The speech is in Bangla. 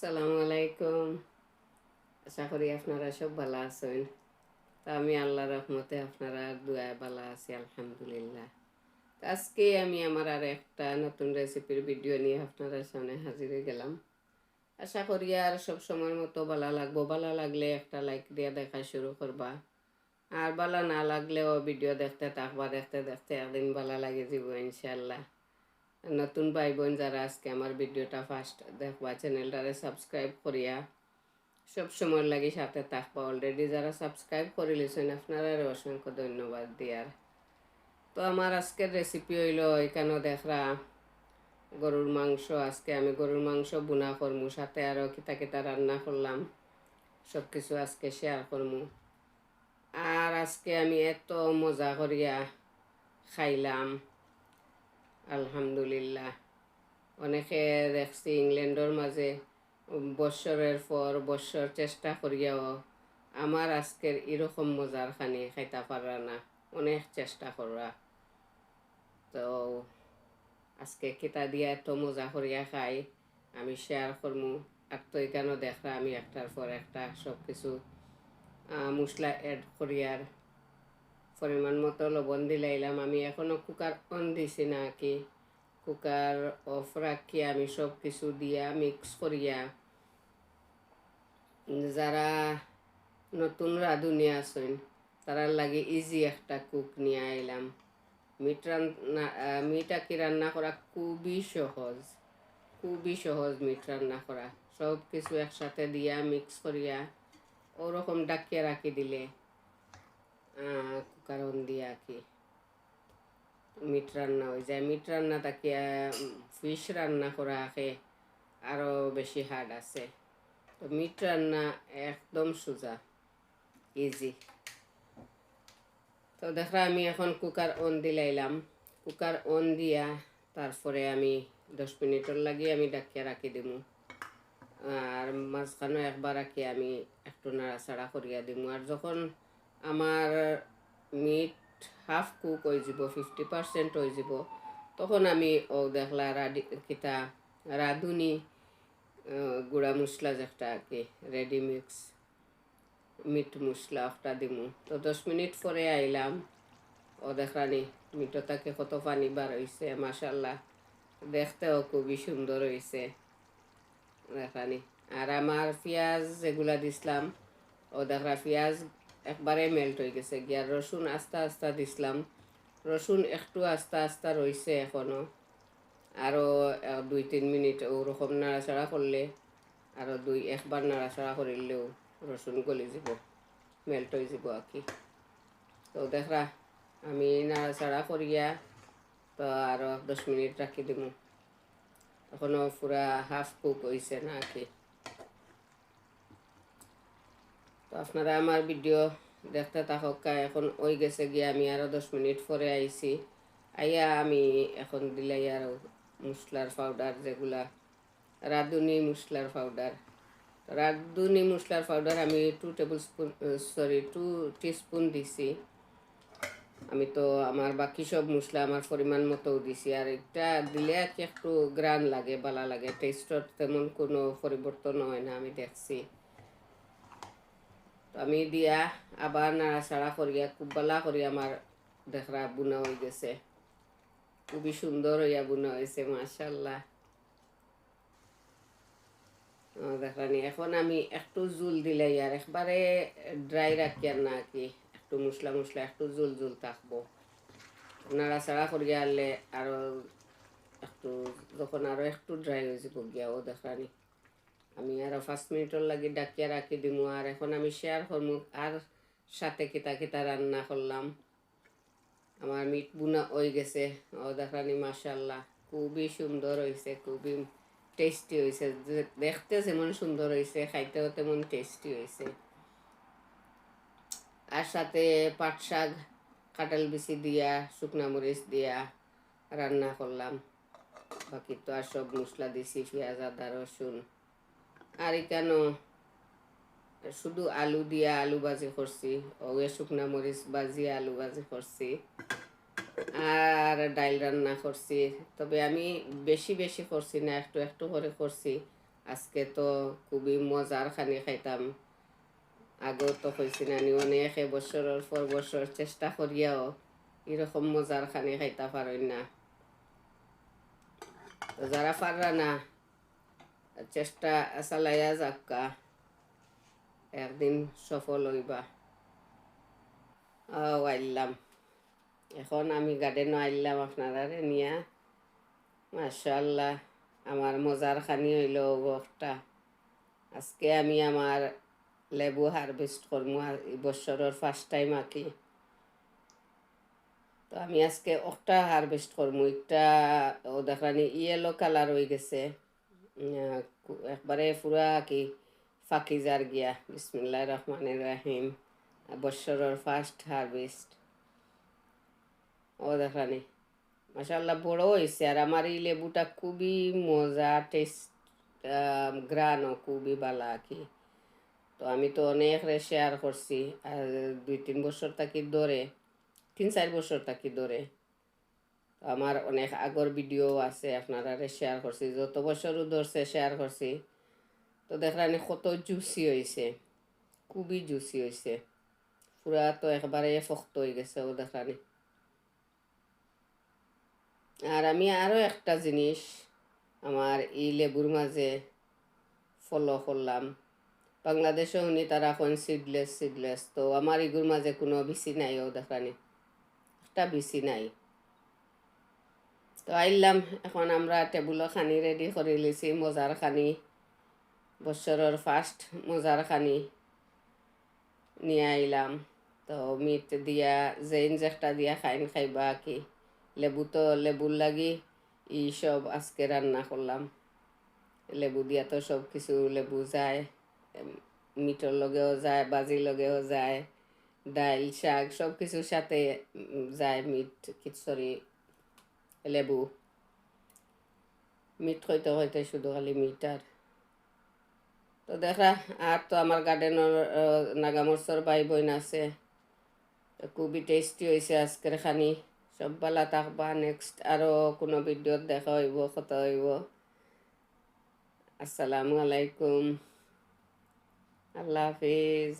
আসসালামু আলাইকুম। আশা করি আপনারা সব ভালো আছেন। তা আমি আল্লাহ রহমতে আপনারা দুয়ায় ভালো আছি, আলহামদুলিল্লাহ। আজকে আমি আমার আর একটা নতুন রেসিপির ভিডিও নিয়ে আপনারা সামনে হাজির গেলাম। আশা করি আর সব সময়ের মতো ভালো লাগবো। ভালো লাগলে একটা লাইক দিয়ে দেখা শুরু করবা। আর ভালো না লাগলেও ভিডিও দেখতে থাকবা দেখতে দেখতে একদিন ভালো লাগে যাব ইনশাল্লাহ নতুন ভাই বোন যারা আজকে আমার ভিডিওটা ফার্স্ট দেখবা চ্যানেলটারে সাবস্ক্রাইব করিয়া সব সময় লাগি সাথে থাকবা। অলরেডি যারা সাবস্ক্রাইব করে লিছেন আপনারা অসংখ্য ধন্যবাদ দিয়ার। তো আমার আজকের রেসিপি হইল এখানেও দেখরা, গরুর মাংস। আজকে আমি গরুর মাংস বুনা করমু, সাথে আরও কিতা কিতা রান্না করলাম সব কিছু আজকে শেয়ার করমু। আর আজকে আমি এত মজা করিয়া খাইলাম। আলহামদুলিল্লাহ। অনেকে দেখছি ইংল্যান্ডর মাঝে বৎসরের পর বৎসর চেষ্টা করিয়াও আমার আজকের এরকম মজার খানি খাইতে পারা না, অনেক চেষ্টা করা। তো আজকে কিতা দিয়া এত মজা করিয়া খাই, আমি শেয়ার করমু। আর তো এখানেও দেখরা আমি একটার পর একটা সব কিছু মশলা অ্যাড করিয়ার পরিমাণ মতো লবণ দিলাইলাম। আমি এখনও কুকার অন দিছি না কি কুকার অফ রাখি, আমি সব কিছু দিয়া মিক্স করিয়া। যারা নতুন রাঁধুনি আছেন, তারার লাগে ইজি একটা কুক নিয়ে আইলাম। মিট রান্না মিট আঁকি রান্না করা খুবই সহজ। খুবই সহজ মিট রান্না করা। সব কিছু একসাথে দিয়া মিক্স করিয়া, ওরকম ডাকিয়ে রাখি দিলে। অন দিয়ে আঁকি মিট রান্না হয়ে যায়। মিট রান্না তাকে ফিশ রান্না করা আঁকে আরও বেশি হার্ড আছে। তো মিট রান্না একদম সোজা ইজি তো দেখরা আমি এখন কুকার অন দিলাইলাম। কুকার অন দিয়া তারপরে আমি দশ মিনিটর লাগি আমি ডাকিয়া রাখি দিমু। আর মাঝখানে একবার রাখি আমি একটু নাড়াচাড়া করিয়া দিমু। আর যখন আমার মিট হাফ কুক হয়ে যাব ফিফটি পার্সেন্ট হয়ে যাব। তখন আমি ও দেখলা রাডি, কিতা, রাঁধুনি গুঁড়া মশলা যেটা আর কি রেডি মিক্স মিট মশলা একটা দিমু। তো দশ মিনিট পরে আইলাম, ও দেখরানি মিটটাকে কত পানি বার হয়েছে মাসাল্লাহ দেখতেও খুবই সুন্দর হয়েছে দেখানি আর আমার পেঁয়াজ যেগুলা দিছিলাম ও দেখরা পেঁয়াজ একবারে মেল্ট হয়ে গেছে গিয়ার রসুন আস্তে আস্তে দিছিলাম। রসুন একটু আস্তে আস্তে রয়েছে এখনও আরও দুই, তিন মিনিট ওরকম নাড়াচাড়া করলে আরও দুই একবার নাড়াচাড়া করিলেও রসুন গলি যাব মেল্ট হয়ে যাব আর কি তো দেখরা আমি নাড়াচাড়া করিয়া তো আরও দশ মিনিট রাখি দিব এখনও পুরা হাফ কুক হয়েছে না কি তো আপনারা আমার ভিডিও দেখতে থাকক এখন ওই গেছে গিয়ে আমি আরও দশ মিনিট পরে আইছি। আইয়া আমি এখন দিলাই আরও মশলার পাউডার যেগুলা, রাঁধুনি মশলার পাউডার রাঁধুনি মশলার পাউডার আমি two tablespoon sorry two teaspoon দিছি। আমি তো আমার বাকি সব মশলা আমার পরিমাণ মতো দিছি। আর এটা দিলে আর কি একটু গ্রান লাগে ভালো লাগে। টেস্টর তেমন কোনো পরিবর্তন হয় না, আমি দেখছি। আমি দিয়া আবার নাড়াচাড়া করিয়া খুব ভালো করি আমার দেখরা বুনা হয়ে গেছে খুবই সুন্দর হইয়া বুনা হয়েছে মাশাল্লাহ দেখানি এখন আমি একটু জুল দিলাই আর একবারে ড্রাই রাখি আর না কি, একটু মশলা মশলা, একটু জুল জুল থাকব। নাড়াচাড়া করিয়া আনলে আরও একটু, যখন আরও একটু ড্রাই হয়ে যাব গিয়া ও দেখানি আমি আরও পাঁচ মিনিটর লাগি ডাকিয়া রাখি দিমু আর এখন আমি শেয়ার করমু আর সাথে কিতা কিতা রান্না করলাম আমার মিট বুনা হয়ে গেছে। ও দেখানি মাসাল্লাহ খুবই সুন্দর হয়েছে খুবই টেস্টি হয়েছে দেখতে যেমন সুন্দর হয়েছে খাইতেও তেমন টেস্টি হয়েছে আর সাথে পাট শাক, কাঁঠাল বিচি দিয়া, শুকনা মরিচ দিয়া রান্না করলাম বাকি তো আর সব মশলা দিছি, পেঁয়াজ, আদা রসুন আর এখানো শুধু আলু দিয়া আলু ভাজি করছি ওয়ে শুকনা মরিচ ভাজি, আলু ভাজি করছি, আর ডাইল রান্না করছি। তবে আমি বেশি বেশি করছি না, একটু একটু করে করছি। আজকে তো খুবই মজার খানি খাইতাম। আগেও তো কইছি নানি অনেক বছরের পর বছর চেষ্টা করিয়াও এরকম মজার খানি খাইতে পারেন না। যারা পাররা না চেষ্টা চালাইয়া যাক্কা। একদিন সফল হইবা। ও আইলাম এখন আমি গার্ডেনও আইলাম আপনারা নিয়া। মাশাল্লাহ আমার মজার খানি হইল একটা। আজকে আমি আমার লেবু হারভেস্ট করব বছরের ফার্স্ট টাইম আঁকি। তো আমি আজকে একটা হারভেস্ট করব একটা, ও দেখানি ইয়েলো কালার হয়ে গেছে। একবারে পুরা কি ফাঁকি যার গিয়া। বিসমিল্লা রহমানের রাহিম। বছরের ফার্স্ট হারভেস্ট ও দেখানি মাসাল্লাহ বড় হয়েছে আর আমার এই লেবুটা খুবই মজা টেস্ট গ্রানও খুবই ভালো কি। তো আমি তো অনেক শেয়ার করছি, আর দুই তিন বছর থাকি ধরে, তিন চার বছর থাকি ধরে। আমার অনেক আগর ভিডিও আছে, আপনারা শেয়ার করছি। যত বছরও ধরছে শেয়ার করছি, তো দেখলাম কত জুসি হয়েছে খুবই জুসি হয়েছে পুরা তো একবারে ফক্ত হয়ে গেছে, ও দেখানি। আর আমি আরও একটা জিনিস আমার এই লেবুর মাঝে ফলো করলাম। বাংলাদেশে উনি তারা এখন সিডলেস সিডলেস তো আমার ইগুর মাঝে কোনো বিসি নাই, ও দেখানি। একটা বিসি নাই। তো আইলাম, এখন আমরা টেবুলো খানি রেডি করে লিছি মজার খানি। বছরের ফার্স্ট মজার খানি নিয়ে আইলাম। তো মিট দিয়া জেইন একটা দিয়া খাইন খাইবা কি? লেবু তো লাগি ই সব আজকে রান্না করলাম লেবু দিয়া তো সব কিছু, লেবু যায় মিটর লগেও যায় বাজির লগেও যায় ডাইল শাক সব কিছুর সাথে যায় মিট খিচুড়ি লেবু মিট হইতে হইতে শুধু খালি মিট আর তো দেখা, আর তো আমার গার্ডেনের নাগামরসর ভাই বোন আছে। খুবই টেস্টি হয়েছে আজকের খানি। সব ভালো থাকবা নেক্সট আরও কোনো ভিডিওত দেখা হইব, কথা হইব। আসসালামু আলাইকুম। আল্লাহ হাফিজ।